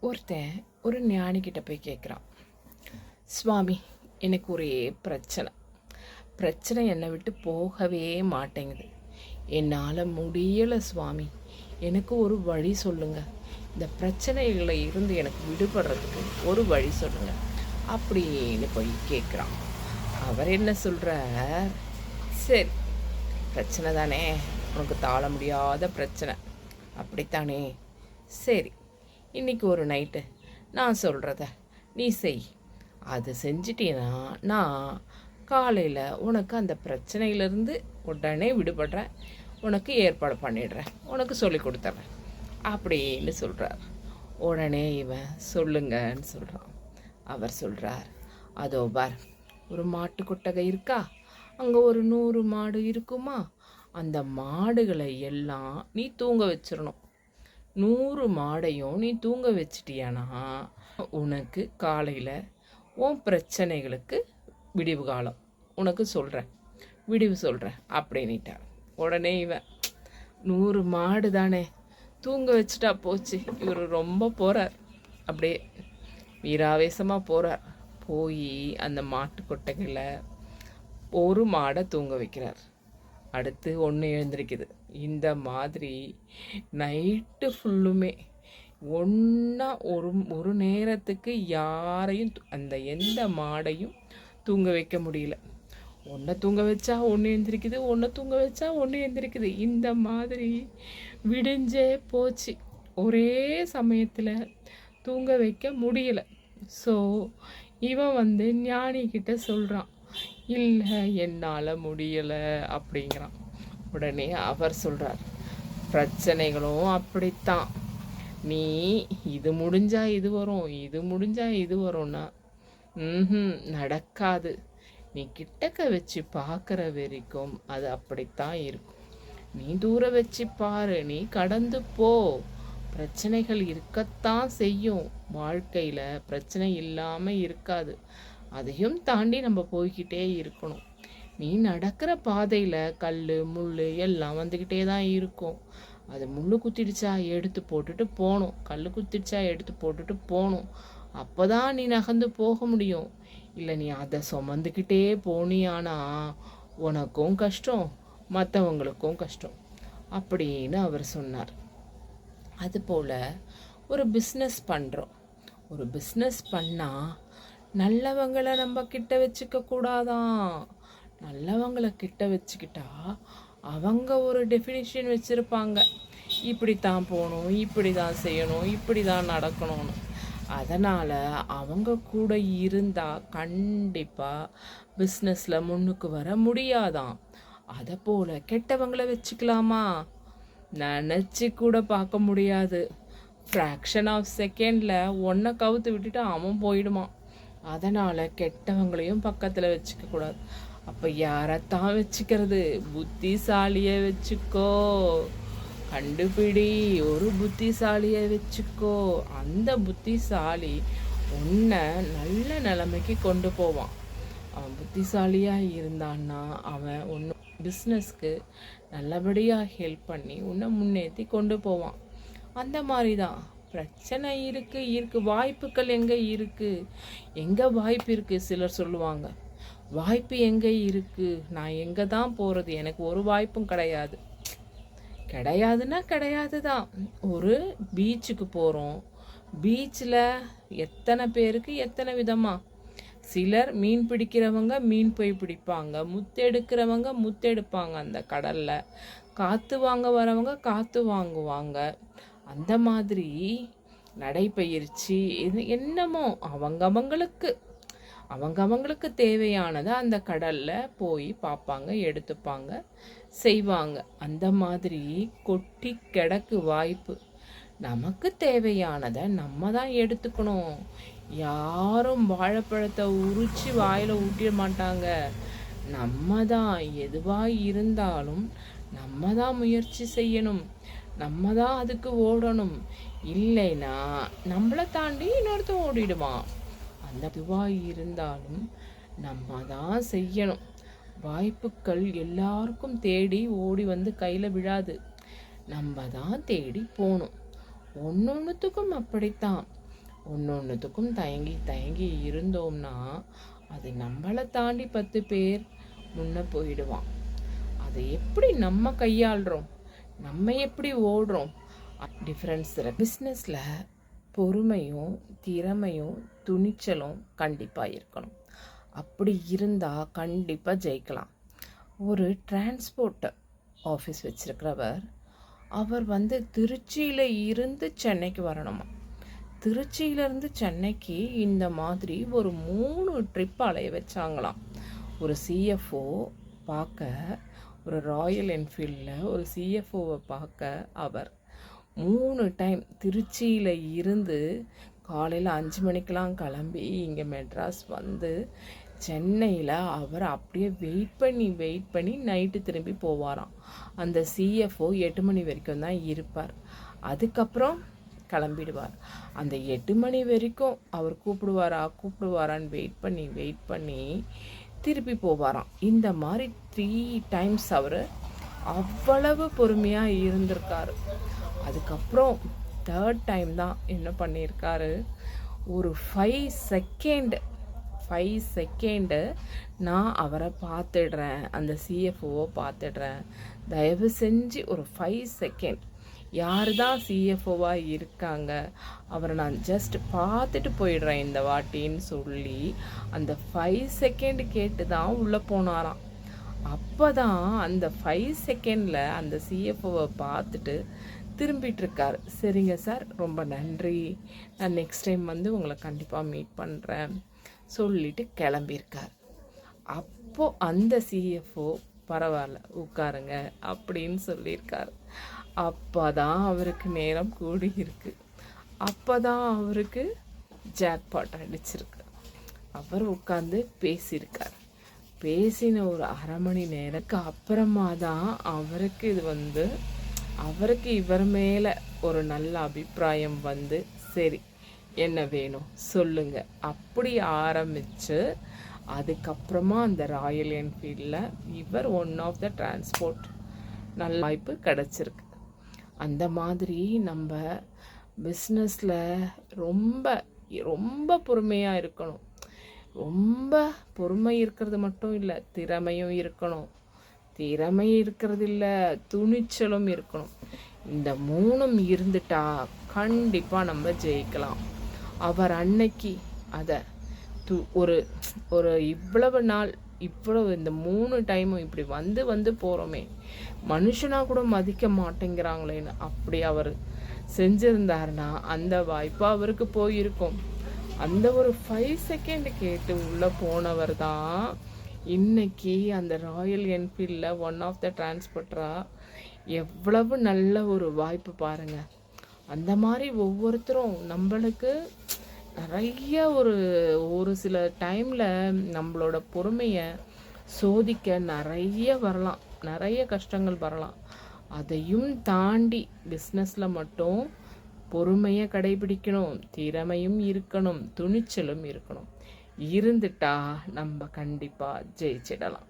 ஒருத்தன் ஒரு ஞானிக்கிட்ட போய் கேட்குறான் சுவாமி எனக்கு ஒரே பிரச்சனை. பிரச்சனை என்னை விட்டு போகவே மாட்டேங்குது. என்னால் முடியலை சுவாமி. எனக்கு ஒரு வழி சொல்லுங்கள் இந்த பிரச்சனைகளை இருந்து எனக்கு விடுபடுறதுக்கு ஒரு வழி சொல்லுங்கள் அப்படின்னு போய் கேட்குறான் அவர் என்ன சொல்கிறார் சரி பிரச்சனை தானே. உனக்கு தாழ முடியாத பிரச்சனை. அப்படித்தானே. சரி இன்றைக்கி ஒரு நைட்டு நான் சொல்கிறத நீ செய். அது செஞ்சிட்டீன்னா நான் காலையில் உனக்கு அந்த பிரச்சனையிலேருந்து உடனே விடுபடுறேன். உனக்கு ஏற்பாடு பண்ணிடுறேன். உனக்கு சொல்லி கொடுத்துட்றேன் அப்படின்னு சொல்கிறார் உடனே இவன் சொல்லுங்கன்னு சொல்கிறான் அவர் சொல்கிறார் அதோ பார் ஒரு மாட்டு கொட்டகை இருக்கா? அங்கே ஒரு நூறு மாடு இருக்குமா? அந்த மாடுகளை எல்லாம் நீ தூங்க வச்சிடணும் நூறு மாடையும் நீ தூங்க வச்சிட்டியானா? உனக்கு காலையில் உன் பிரச்சனைகளுக்கு விடிவு காலம். உனக்கு சொல்கிறேன் விடிவு சொல்கிறேன் அப்படின்ட்டார் உடனே இவன் நூறு மாடு தானே தூங்க வச்சுட்டா போச்சு. இவர் ரொம்ப போகிறார் அப்படியே வீராவேசமாக போகிறார் போய் அந்த மாட்டு கொட்டைகளை ஒரு மாடை தூங்க வைக்கிறார். அடுத்து ஒன்று எழுந்திருக்குது. இந்த மாதிரி நைட்டு ஃபுல்லுமே ஒன்றா ஒரு ஒரு நேரத்துக்கு யாரையும் அந்த எந்த மாடையும் தூங்க வைக்க முடியல. ஒன்றை தூங்க வச்சா ஒன்று எழுந்திருக்குது ஒன்றை தூங்க வச்சா ஒன்று எழுந்திருக்குது. இந்த மாதிரி விடிஞ்சே போச்சு. ஒரே சமயத்தில் தூங்க வைக்க முடியல. ஸோ இவன் வந்து ஞானிக்கிட்ட சொல்கிறான் இல்லை என்னால் முடியலை அப்படிங்கிறான். உடனே அவர் சொல்கிறார் பிரச்சனைகளும் அப்படித்தான். நீ இது முடிஞ்சா இது வரும் இது முடிஞ்சா இது வரும்னா ம் நடக்காது. நீ கிட்டக்க வச்சு பார்க்குற வரைக்கும் அது அப்படித்தான் இருக்கும். நீ தூர வச்சு பாரு நீ கடந்து போ. பிரச்சனைகள் இருக்கத்தான் செய்யும். வாழ்க்கையில் பிரச்சனை இல்லாமல் இருக்காது. அதையும் தாண்டி நம்ம போய்கிட்டே இருக்கணும். நீ நடக்கிற பாதையில் கல் முள் எல்லாம் வந்துக்கிட்டே தான் இருக்கும். அது முள் குத்திடுச்சா எடுத்து போட்டுட்டு போகணும். கல் குத்திடுச்சா எடுத்து போட்டுட்டு போகணும். அப்போ தான் நீ நகர்ந்து போக முடியும். இல்லை நீ அதை சுமந்துக்கிட்டே போனியானா உனக்கும் கஷ்டம் மற்றவங்களுக்கும் கஷ்டம் அப்படின்னு அவர் சொன்னார். அதுபோல் ஒரு பிஸ்னஸ் பண்ணுறோம் ஒரு பிஸ்னஸ் பண்ணால் நல்லவங்களை நம்ம கிட்ட வச்சுக்க கூடாதான். நல்லவங்களை கிட்ட வச்சுக்கிட்டா அவங்க ஒரு டெஃபினிஷன் வச்சுருப்பாங்க. இப்படி தான் போகணும் இப்படி தான் செய்யணும் இப்படி தான் நடக்கணும்னு. அதனால் அவங்க கூட இருந்தால் கண்டிப்பாக பிஸ்னஸில் முன்னுக்கு வர முடியாதாம் அதை போல் கெட்டவங்கள வச்சுக்கலாமா? நினச்சி கூட பார்க்க முடியாது. ஃப்ராக்ஷன் ஆஃப் செகண்டில் ஒன்றை கவுத்து விட்டுட்டு அவன் போயிடுமான் அதனால் கெட்டவங்களையும் பக்கத்தில் வச்சுக்க கூடாது. அப்போ யாரைத்தான் வச்சுக்கிறது? புத்திசாலியை வச்சுக்கோ. கண்டுபிடி. ஒரு புத்திசாலியை வச்சுக்கோ. அந்த புத்திசாலி உன்னை நல்ல நிலைமைக்கு கொண்டு போவான். அவன் புத்திசாலியாக இருந்தான்னா அவன் ஒன்று பிஸ்னஸ்க்கு நல்லபடியாக ஹெல்ப் பண்ணி உன்னை முன்னேற்றி கொண்டு போவான். அந்த மாதிரி தான் பிரச்சனை இருக்குது இருக்கு. வாய்ப்புகள் எங்கே இருக்குது எங்கே வாய்ப்பு இருக்குது சிலர் சொல்லுவாங்க. வாய்ப்பு எங்கே இருக்குது நான் எங்கே தான் போகிறது எனக்கு ஒரு வாய்ப்பும் கிடையாது. கிடையாதுன்னா கிடையாது தான் ஒரு பீச்சுக்கு போகிறோம் பீச்சில் எத்தனை பேருக்கு எத்தனை விதமாக சிலர் மீன் பிடிக்கிறவங்க மீன் போய் பிடிப்பாங்க. முத்தெடுக்கிறவங்க முத்தெடுப்பாங்க அந்த கடலில். காற்று வாங்க வரவங்க காற்று வாங்குவாங்க. அந்த மாதிரி நடைப்பயிற்சி இது என்னமோ அவங்கவங்களுக்கு அவங்கவங்களுக்கு தேவையானதை அந்த கடலில் போய் பார்ப்பாங்க எடுத்துப்பாங்க செய்வாங்க. அந்த மாதிரி கொட்டி கிடக்கு வாய்ப்பு. நமக்கு தேவையானதை நம்ம தான் எடுத்துக்கணும். யாரும் வாழைப்பழத்தை உரிச்சு வாயில் ஊட்டிட மாட்டாங்க. நம்ம தான் எதுவாக இருந்தாலும் நம்ம தான் முயற்சி செய்யணும். நம்ம தான் அதுக்கு ஓடணும். இல்லைன்னா நம்மளை தாண்டி இன்னொருத்தன் ஓடிடுவான். அந்த இதுவாக இருந்தாலும் நம்ம தான் செய்யணும். வாய்ப்புகள் எல்லாருக்கும் தேடி ஓடி வந்து கையில் விழாது. நம்ம தான் தேடி போகணும். ஒன்னொன்றுத்துக்கும் அப்படித்தான். ஒன்று ஒன்றுத்துக்கும் தயங்கி தயங்கி இருந்தோம்னா அது நம்மளை தாண்டி பத்து பேர் முன்னே போயிடுவான். அதை எப்படி நம்ம கையாளுறோம்? நம்ம எப்படி ஓடுறோம்? டிஃப்ரென்ஸ் பிஸ்னஸில் பொறுமையும் திறமையும் துணிச்சலும் கண்டிப்பாக இருக்கணும். அப்படி இருந்தால் கண்டிப்பாக ஜெயிக்கலாம். ஒரு டிரான்ஸ்போர்ட் ஆஃபீஸ் வச்சுருக்கிறவர் அவர் வந்து திருச்சியில் இருந்து சென்னைக்கு வரணுமா? திருச்சியிலேருந்து சென்னைக்கு இந்த மாதிரி ஒரு மூணு ட்ரிப் அலைய வச்சாங்களாம். ஒரு சிஎஃப்ஓ பார்க்க ஒரு ராயல் என்ஃபீல்டில் ஒரு சிஎஃப்ஓவை பார்க்க அவர் மூணு டைம் திருச்சியில் இருந்து காலையில் அஞ்சு மணிக்கெலாம் கிளம்பி இங்கே மெட்ராஸ் வந்து சென்னையில் அவர் அப்படியே வெயிட் பண்ணி வெயிட் பண்ணி நைட்டு திரும்பி போவாராம். அந்த சிஎஃப்ஓ எட்டு மணி வரைக்கும் தான் இருப்பார். அதுக்கப்புறம் கிளம்பிடுவார். அந்த எட்டு மணி வரைக்கும் அவர் கூப்பிடுவாரா கூப்பிடுவாரான்னு வெயிட் பண்ணி வெயிட் பண்ணி திருப்பி போவாராம். இந்த மாதிரி த்ரீ டைம்ஸ் அவர் அவ்வளவு பொறுமையாக இருந்திருக்காரு. அதுக்கப்புறம் தேர்ட் டைம் தான் என்ன பண்ணியிருக்காரு? ஒரு ஃபைவ் செகண்ட் ஃபைவ் செகண்டு நான் அவரை பார்த்துடுறேன். அந்த சிஎஃப்ஓவை பார்த்துடுறேன். தயவு செஞ்சு ஒரு ஃபைவ் செகண்ட் யார் தான் சிஎஃப்ஓவாக இருக்காங்க அவரை நான் ஜஸ்ட் பார்த்துட்டு போயிடுறேன் இந்த வாட்டின்னு சொல்லி அந்த ஃபைவ் செகண்ட் கேட்டு தான் உள்ளே போனாராம். அப்போ தான் அந்த ஃபைவ் செகண்டில் அந்த சிஎஃப்ஓவை பார்த்துட்டு திரும்பிட்டுருக்கார் சரிங்க சார் ரொம்ப நன்றி. நான் நெக்ஸ்ட் டைம் வந்து உங்களை கண்டிப்பாக மீட் பண்ணுறேன் சொல்லிட்டு கிளம்பியிருக்கார். அப்போது அந்த சிஎஃப்ஓ பரவாயில்ல உட்காருங்க அப்படின்னு சொல்லியிருக்கார். அப்போ தான் அவருக்கு நேரம் கூடியிருக்கு. அப்போ தான் அவருக்கு ஜாக்பாட் அடிச்சிருக்கு. அவர் உட்காந்து பேசியிருக்கார். பேசின ஒரு அரை மணி நேரத்துக்கு அப்புறமா தான் அவருக்கு இது வந்து அவருக்கு இவர் மேலே ஒரு நல்ல அபிப்பிராயம் வந்து சரி என்ன வேணும்? சொல்லுங்க. அப்படி ஆரம்பித்து அதுக்கப்புறமா அந்த ராயல் என்ஃபீல்டில் இவர் ஒன் ஆஃப் த டிரான்ஸ்போர்ட் நல்ல வாய்ப்பு கிடச்சிருக்கு. அந்த மாதிரி நம்ம பிஸ்னஸில் ரொம்ப ரொம்ப பொறுமையாக இருக்கணும். ரொம்ப பொறுமை இருக்கிறது மட்டும் இல்லை திறமையும் இருக்கணும். திறமை இருக்கிறது இல்லை துணிச்சலும் இருக்கணும். இந்த மூணும் இருந்துட்டா கண்டிப்பாக நம்ம ஜெயிக்கலாம். அவர் அன்னைக்கு அதை து ஒரு ஒரு இவ்வளவு நாள் இவ்வளவு இந்த மூணு டைமும் இப்படி வந்து வந்து போகிறோமே மனுஷனாக கூட மதிக்க மாட்டேங்கிறாங்களேன்னு அப்படி அவர் செஞ்சுருந்தாருன்னா அந்த வாய்ப்பு அவருக்கு போயிருக்கும். அந்த ஒரு ஃபைவ் செகண்ட் கேட்டு உள்ளே போனவர் தான் இன்னைக்கு அந்த ராயல் என்ஃபீல்டில் ஒன் ஆஃப் த டிரான்ஸ்போர்ட்டராக எவ்வளவு நல்ல ஒரு வாய்ப்பு பாருங்கள் அந்த மாதிரி ஒவ்வொருத்தரும் நம்மளுக்கு நிறைய ஒரு ஒரு சில டைமில் நம்மளோட பொறுமையை சோதிக்க நிறைய வரலாம். நிறைய கஷ்டங்கள் வரலாம். அதையும் தாண்டி பிஸ்னஸில் மட்டும் பொறுமையை கடைபிடிக்கணும். திறமையும் இருக்கணும். துணிச்சலும் இருக்கணும். இருந்துட்டா நம்ம கண்டிப்பாக ஜெயிச்சிடலாம்.